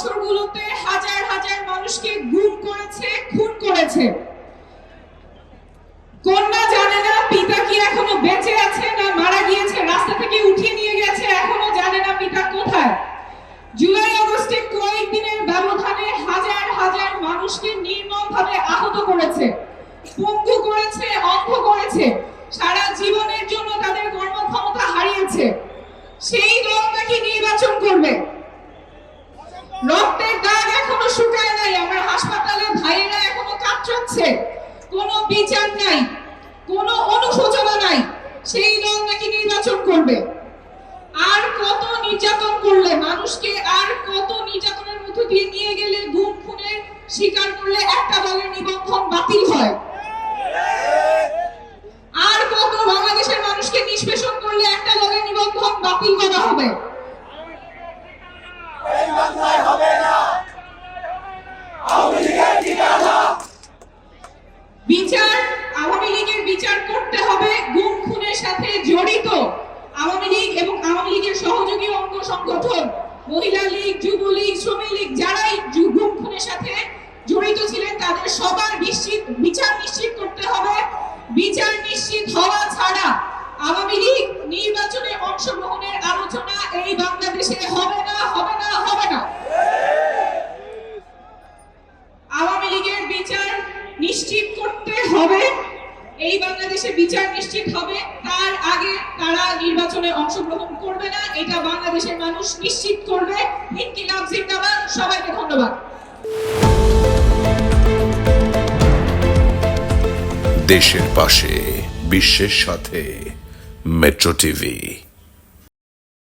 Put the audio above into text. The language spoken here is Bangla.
বছরগুলোতে হাজার হাজার মানুষকে গুম করেছে, খুন করেছে। কন্যা জানে না, পিতা কি এখনও বেঁচে আছে না মারা গিয়েছে, রাস্তা থেকে উঠিয়ে নিয়ে গেছে, এখনও জানে না পিতা কোথায়। জুলাই, আগস্টে কয়েকদিনের ব্যবধানে হাজার হাজার মানুষকে নির্মমভাবে আহত করেছে, পঙ্গু করেছে, অন্ধ করেছে, সারা জীবনের জন্য তাদের কর্মক্ষমতা হারিয়েছে। সেই দল নাকি নির্বাচন করবে। রক্তের দাগ এখনও শুকায় নাই, আমার হাসপাতালে ভাইয়েরা এখনও কাতরাচ্ছে। কোনো বিচার নাই, কোনো অনুশোচনা নাই, সেই দল নাকি নির্বাচন করবে। আর কত নির্যাতন করলে, মানুষকে আর কত নির্যাতনের মধ্য দিয়ে নিয়ে গেলে, গুম খুনের স্বীকার করলে একটা দলের নিবন্ধন বাতিল হয়। আর কত বাংলাদেশের মানুষকে নিষ্পেষণ করলে একটা দলের নিবন্ধন বাতিল করা হবে এই বাংলায় হবে না আওয়ামী লীগের ঠিকানা বিচার আওয়ামী লীগের বিচার করতে হবে গুম খুনের সাথে জড়িত আওয়ামী লীগ এবং আওয়ামী লীগের সহযোগী অঙ্গ সংগঠন, মহিলা লীগ যুবলীগ শ্রমিক লীগ, যারাই গুম খুনের সাথে জড়িত ছিলেন, তাদের সবার নিশ্চিত বিচার নিশ্চিত করতে হবে। বিচার নিশ্চিত হওয়া ছাড়া আওয়ামী লীগ নির্বাচনে অংশগ্রহণের আলোচনা এই বাংলাদেশে হবে না হবে না হবে না। আওয়ামী লীগের বিচার নিশ্চিত করতে হবে। এই বাংলাদেশে বিচার নিশ্চিত হবে, তার আগে তারা নির্বাচনে অংশগ্রহণ করবে না, এটা বাংলাদেশের মানুষ নিশ্চিত করবে। ইনকিলাব জিন্দাবাদ? সবাইকে ধন্যবাদ। দেশের পাশে, বিশ্বের সাথে, মেট্রো টিভি।